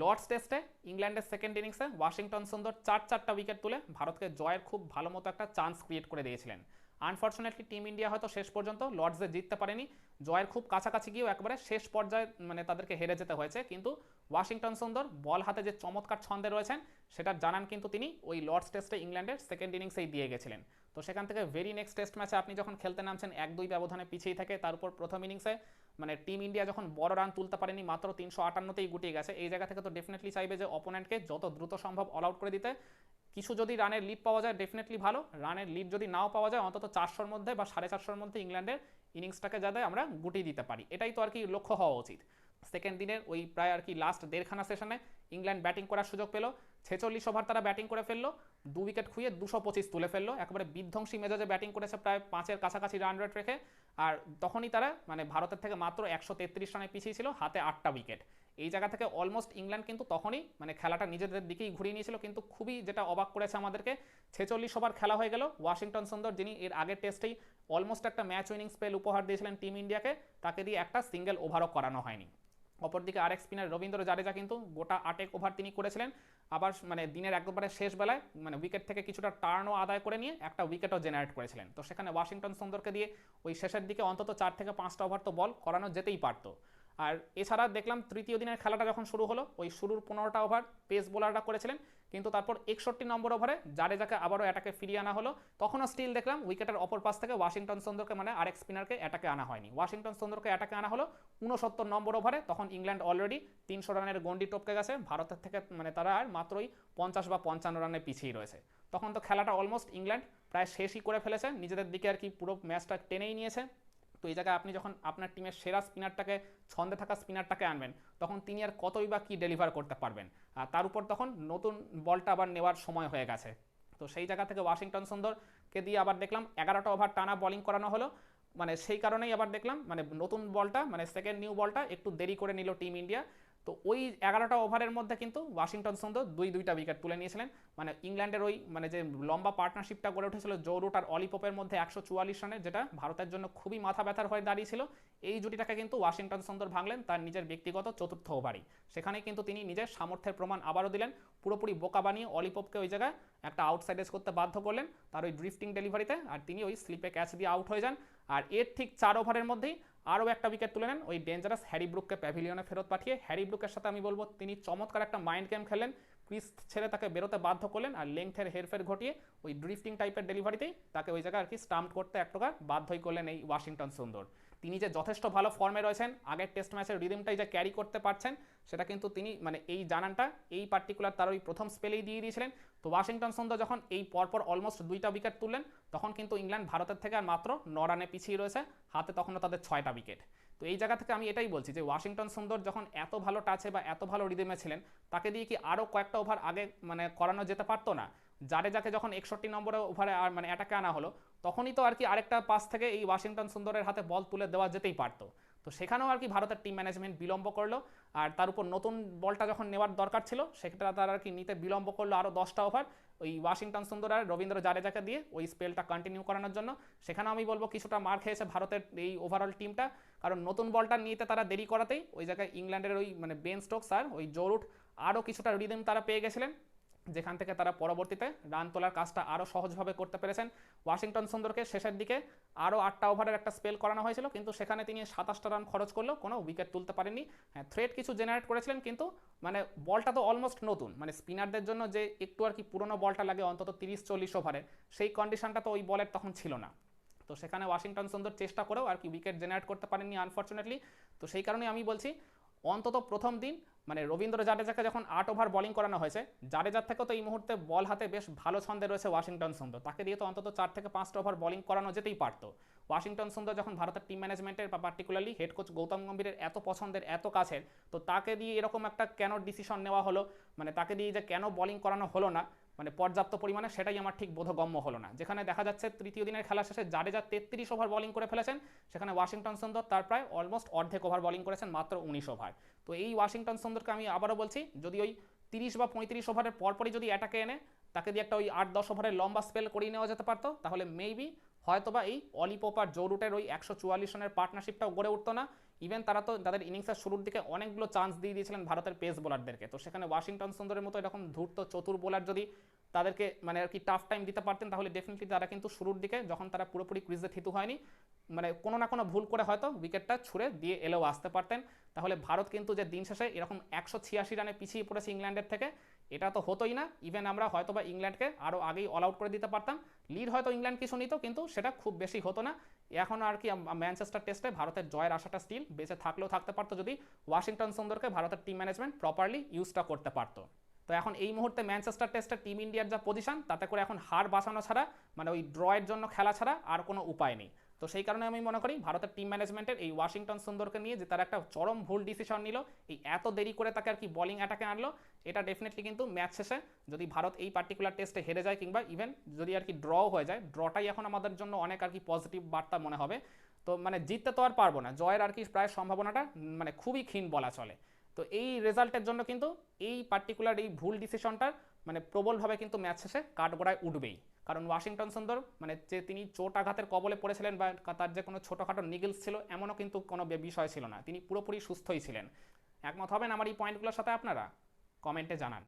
Lords টেস্টে ইংল্যান্ডের second ইনিংসে ওয়াশিংটন সুন্দর চার চারটা উইকেট তুলে ভারতকে জয়ের খুব ভালো মতো একটা চান্স ক্রিয়েট করে দিয়েছিলেন। আনফর্চুনেটলি টিম ইন্ডিয়া হয়তো শেষ পর্যন্ত লর্ডসে জিততে পারেনি। জয়ের খুব কাছাকাছি গিয়েও একবারে শেষ পর্যায়ে মানে তাদেরকে হেরে যেতে হয়েছে। কিন্তু ওয়াশিংটন সুন্দর, বল হাতে যে চমৎকার ছন্দে রয়েছেন, সেটা জানান কিন্তু তিনি ওই লর্ডস টেস্টে ইংল্যান্ডের সেকেন্ড ইনিংসেই দিয়ে গেছিলেন। তো সেখান থেকে ভেরি নেক্সট টেস্ট ম্যাচে আপনি যখন খেলতে নামছেন, এক দুই ব্যবধানে পিছিয়ে থাকে, তার উপর প্রথম ইনিংসে মানে টিম ইন্ডিয়া যখন বড় রান তুলতে পারেনি, মাত্র তিনশো আটান্নতেই গুটিয়ে গেছে। এই জায়গা থেকে তো ডেফিনেটলি চাইবে যে অপোনেন্টকে যত দ্রুত সম্ভব অল আউট করে দিতে। কিছু যদি রানের লিপ পাওয়া যায় ডেফিনেটলি ভালো। রানের লিপ যদি নাও পাওয়া যায়, অন্তত চারশোর মধ্যে বা সাড়ে চারশোর মধ্যে ইংল্যান্ডের ইনিংসটাকে যাতে আমরা গুটিয়ে দিতে পারি। এটাই তো আর কি লক্ষ্য হওয়া উচিত। সেকেন্ড দিনের ওই প্রায় আর কি লাস্ট দেড়খানা সেশনে ইংল্যান্ড ব্যাটিং করার সুযোগ পেল, ছেচল্লিশ ওভার তারা ব্যাটিং করে ফেলল, দু উইকেট খুঁয়ে দুশো পঁচিশ তুলে ফেলল, একেবারে বিধ্বংসী মেজাজে ব্যাটিং করেছে প্রায় পাঁচের কাছাকাছি রান রেট রেখে, আর তখনই তারা মানে ভারতের থেকে মাত্র একশো তেত্রিশ রানে পিছিয়ে ছিল, হাতে আটটা উইকেট এই জায়গা থেকে অলমোস্ট ইংল্যান্ড কিন্তু তখনই মানে খেলাটা নিজেদের দিকেই ঘুরিয়ে নিয়েছিল, কিন্তু খুবই যেটা অবাক করেছে আমাদেরকে, ছেচল্লিশ ওভার খেলা হয়ে গেল, ওয়াশিংটন সুন্দর, যিনি এর আগের টেস্টেই অলমোস্ট একটা ম্যাচ উইনিং স্পেল উপহার দিয়েছিলেন টিম ইন্ডিয়াকে তাকে দিয়ে একটা সিঙ্গেল ওভারও করানো হয়নি। অপরদিকে আরেক স্পিনার রবীন্দ্র জাডেজা কিন্তু গোটা আটেক ওভার তিনি করেছিলেন। আবার মানে দিনের একবারে শেষ বেলায় মানে উইকেট থেকে কিছুটা টার্নও আদায় করে নিয়ে একটা উইকেটও জেনারেট করেছিলেন। তো সেখানে ওয়াশিংটন সুন্দরকে দিয়ে ওই শেষের দিকে অন্তত চার থেকে পাঁচটা ওভার তো বল করানো যেতেই পারতো। আর এছাড়া দেখলাম তৃতীয় দিনের খেলাটা যখন শুরু হলো, ওই শুরুর পনেরোটা ওভার পেস বোলাররা করেছিলেন। কিন্তু তারপর একষট্টি নম্বর ওভারে জাডেজাকে আবারও অ্যাটাকে ফিরিয়ে আনা হলো। তখনও স্টিল দেখলাম উইকেটের অপর পাশ থেকে ওয়াশিংটন সুন্দরকে মানে আরেক স্পিনারকে অ্যাটাকে আনা হয়নি। ওয়াশিংটন সুন্দরকে অ্যাটাকে আনা হলো উনসত্তর নম্বর ওভারে। তখন ইংল্যান্ড অলরেডি তিনশো রানের গন্ডি টপকে গেছে। ভারতের থেকে মানে তারা আর মাত্রই পঞ্চাশ বা পঞ্চান্ন রানে পিছিয়ে রয়েছে। তখন তো খেলাটা অলমোস্ট ইংল্যান্ড প্রায় শেষই করে ফেলেছে। নিজেদের দিকে আর কি পুরো ম্যাচটা টেনেই নিয়েছে। এই জায়গায় আপনি যখন আপনার টিমের সেরা স্পিনারটাকে ছন্দে থাকা স্পিনারটাকে আনবেন, তখন তিনি আর কতই বা কী ডেলিভার করতে পারবেন। আর তার উপর তখন নতুন বলটা আবার নেওয়ার সময় হয়ে গেছে। তো সেই জায়গা থেকে ওয়াশিংটন সুন্দরকে দিয়ে আবার দেখলাম এগারোটা ওভার টানা বলিং করানো হলো। মানে সেই কারণেই আবার দেখলাম মানে নতুন বলটা মানে সেকেন্ড নিউ বলটা একটু দেরি করে নিল টিম ইন্ডিয়া তো ওই এগারোটা ওভারের মধ্যে কিন্তু ওয়াশিংটন সুন্দর দুই দুইটা উইকেট তুলে নিয়েছিলেন। মানে ইংল্যান্ডের ওই মানে যে লম্বা পার্টনারশিপটা গড়ে উঠেছিল জোরুট আর অলিপোপের মধ্যে একশো চুয়াল্লিশ রানের যেটা ভারতের জন্য খুবই মাথা ব্যথার হয়ে দাঁড়িয়েছিল, এই জুটিটাকে কিন্তু ওয়াশিংটন সুন্দর ভাঙলেন তার নিজের ব্যক্তিগত চতুর্থ ওভারই। সেখানে কিন্তু তিনি নিজের সামর্থ্যের প্রমাণ আবারও দিলেন, পুরোপুরি বোকা বানিয়ে অলিপপকে ওই জায়গায় একটা আউটসাইডেজ করতে বাধ্য করলেন, তার ওই ড্রিফটিং ডেলিভারিতে আর তিনি ওই স্লিপে ক্যাচ দিয়ে আউট হয়ে যান। আর এর ঠিক চার ওভারের মধ্যেই আরও একটা উইকেট তুলে নেন। ওই ডেঞ্জারাস হ্যারি ব্রুককে প্যাভিলিয়নে ফেরত পাঠিয়ে হ্যারি ব্রুকের সাথে আমি বলব, তিনি চমৎকার একটা মাইন্ড গেম খেলেন ক্রিস ছেড়ে তাকে বেরোতে বাধ্য করলেন আর লেংথের হেরফের ঘটিয়ে ওই ড্রিফটিং টাইপের ডেলিভারিতেই তাকে ওই জায়গায় আর কি স্টাম্প করতে এক প্রকার বাধ্যই করলেন এই ওয়াশিংটন সুন্দর। তিনি যে যথেষ্ট ভালো ফর্মে রয়েছেন, আগের টেস্ট ম্যাচের রিদিমটাই যে ক্যারি করতে পারছেন, সেটা কিন্তু তিনি মানে এই জানানটা, এই পার্টিকুলার তার ওই প্রথম স্পেলেই দিয়ে দিয়েছিলেন। তো ওয়াশিংটন সুন্দর যখন এই পরপর অলমোস্ট দুইটা উইকেট তুললেন, তখন কিন্তু ইংল্যান্ড ভারতের থেকে আর মাত্র ন রানে পিছিয়ে রয়েছে, হাতে তখনও তাদের ছয়টা উইকেট তো এই জায়গা থেকে আমি এটাই বলছি যে ওয়াশিংটন সুন্দর যখন এত ভালো টাচে বা এত ভালো রিদিমে ছিলেন, তাকে দিয়ে কি আরও কয়েকটা ওভার আগে মানে করানো যেতে পারতো না? জাডেজাকে যখন একষট্টি নম্বরে ওভারে আর মানে অ্যাটাকে আনা হলো, তখনই তো আর কি আরেকটা পাস থেকে এই ওয়াশিংটন সুন্দরের হাতে বল তুলে দেওয়া যেতেই পারতো। তো সেখানেও আর কি ভারতের টিম ম্যানেজমেন্ট বিলম্ব করল, আর তার উপর নতুন বলটা যখন নেওয়ার দরকার ছিল সেটা তারা আর কি নিতে বিলম্ব করল আরও দশটা ওভার ওই ওয়াশিংটন সুন্দর আর রবীন্দ্র জাডেজাকে দিয়ে ওই স্পেলটা কন্টিনিউ করানোর জন্য। সেখানেও আমি বলব কিছুটা মার খেয়েছে ভারতের এই ওভারঅল টিমটা কারণ নতুন বলটা নিতে তারা দেরি করাতেই ওই জায়গায় ইংল্যান্ডের ওই মানে বেন স্টোকস আর ওই জোরুট আরও কিছুটা রিদিম তারা পেয়ে গেছিলেন। যেখান থেকে তারা পরবর্তীতে রান তোলার কাজটা আরও সহজভাবে করতে পেরেছেন। ওয়াশিংটন সুন্দরকে শেষের দিকে আরও আটটা ওভারের একটা স্পেল করানো হয়েছিল, কিন্তু সেখানে তিনি সাতাশটা রান খরচ করলেও কোনো উইকেট তুলতে পারেননি। হ্যাঁ থ্রেড কিছু জেনারেট করেছিলেন, কিন্তু মানে বলটা তো অলমোস্ট নতুন। মানে স্পিনারদের জন্য যে একটু আর কি পুরনো বলটা লাগে অন্তত তিরিশ, চল্লিশ ওভারে, সেই কন্ডিশনটা তো ওই বলের তখন ছিল না। তো সেখানে ওয়াশিংটন সুন্দর চেষ্টা করেও আর কি উইকেট জেনারেট করতে পারেননি আনফর্চুনেটলি তো সেই কারণে আমি বলছি, অন্তত প্রথম দিন মানে রবীন্দ্র জাডেজাকে যখন আট ওভার বলিং করানো হয়েছে, জাডেজার থেকেও তো এই মুহূর্তে বল হাতে বেশ ভালো ছন্দে রয়েছে ওয়াশিংটন সুন্দর। তাকে দিয়ে তো অন্তত চার থেকে পাঁচটা ওভার বলিং করানো যেতেই পারত। ওয়াশিংটন সুন্দর যখন ভারতের টিম ম্যানেজমেন্টের বা পার্টিকুলারলি হেড কোচ গৌতম গম্ভীরের এত পছন্দের, এত কাছের, তো তাকে দিয়ে এরকম একটা কেন ডিসিশন নেওয়া হলো? মানে তাকে দিয়ে যে কেন বলিং করানো হলো না? মানে পর্যাপ্ত পরিমাণে সেটাই আমার ঠিক বোধগম্য হলো না। যেখানে দেখা যাচ্ছে তৃতীয় দিনের খেলা শেষে জাডেজা তেত্রিশ ওভার বলিং করে ফেলেছেন, সেখানে ওয়াশিংটন সুন্দর তার প্রায় অলমোস্ট অর্ধেক ওভার বলিং করেছেন, মাত্র উনিশ ওভার। তো এই ওয়াশিংটন সুন্দরকে আমি আবারও বলছি, যদি ওই তিরিশ বা পঁয়ত্রিশ ওভারের পরপরই যদি অ্যাটাকে এনে, তাকে দিয়ে একটা ওই আট দশ ওভারের লম্বা স্পেল করিয়ে নেওয়া যেতে পারতো, তাহলে মেবি হয়তোবা এই অলিপোপ আর জোরুটের ওই একশো চুয়াল্লিশ রানের পার্টনারশিপটাও গড়ে উঠতো না। ইভেন তারা তো তাদের ইনিংসের শুরুর দিকে অনেকগুলো চান্স দিয়ে দিয়েছিলেন ভারতের পেস বোলারদেরকে তো সেখানে ওয়াশিংটন সুন্দরের মতো এরকম ধূর্ত চতুর বোলার যদি তাদেরকে মানে আর কি টাফ টাইম দিতে পারতেন, তাহলে ডেফিনেটলি তারা কিন্তু শুরুর দিকে যখন তারা পুরোপুরি ক্রিজে থিতু হয়নি মানে কোনো না কোনো ভুল করে হয়তো উইকেটটা ছুড়ে দিয়ে এলেও আসতে পারতেন। তাহলে ভারত কিন্তু যে দিন শেষে এরকম একশো ছিয়াশি রানে পিছিয়ে পড়েছে ইংল্যান্ডের থেকে এটা তো হতোই না। ইভেন আমরা হয়তো বা ইংল্যান্ডকে আরও আগেই অল আউট করে দিতে পারতাম। লিড হয়তো ইংল্যান্ড কিছু নিত, কিন্তু সেটা খুব বেশি হতো না। এখন আর কি ম্যানচেস্টার টেস্টে ভারতের জয়ের আশাটা স্টিল বেঁচে থাকলেও থাকতে পারতো যদি ওয়াশিংটন সুন্দরকে ভারতের টিম ম্যানেজমেন্ট প্রপারলি ইউজটা করতে পারতো। তো এখন এই মুহূর্তে ম্যানচেস্টার টেস্টের টিম ইন্ডিয়ার যা পজিশন তাতে করে এখন হার বাঁচানো ছাড়া মানে ওই ড্রয়ের জন্য খেলা ছাড়া আর কোনো উপায় নেই। তো সেই কারণে আমি মনে করি ভারতের টিম ম্যানেজমেন্টের এই ওয়াশিংটন সুন্দরকে নিয়ে যে তারা একটা চরম ভুল ডিসিশন নিল, এই এত দেরি করে তাকে আর কি বোলিং অ্যাটাকে আনলো, এটা ডেফিনেটলি কিন্তু ম্যাচ শেষে যদি ভারত এই পার্টিকুলার টেস্টে হেরে যায় কিংবা ইভেন যদি আর কি ড্র হয়ে যায় ড্রটাই এখন আমাদের জন্য অনেক আর কি পজিটিভ বার্তা মনে হবে। তো মানে জিততে তো আর পারব না, জয়ের আর কি প্রায় সম্ভাবনাটা মানে খুবই ক্ষীণ বলা চলে। তো এই রেজাল্টের জন্য কিন্তু এই পার্টিকুলার এই ভুল ডিসিশনটার মানে প্রবলভাবে কিন্তু ম্যাচ শেষে কাঠগড়ায় উঠবেই। কারণ ওয়াশিংটন সুন্দর মানে যে তিনি চোট আঘাতের কবলে পড়েছিলেন বা তার যে কোনো ছোটোখাটো নিগেলস ছিল, এমনও কিন্তু কোনো বিষয় ছিল না। তিনি পুরোপুরি সুস্থই ছিলেন। একমত হবেন আমার এই পয়েন্টগুলোর সাথে আপনারা? কমেন্টে জানান।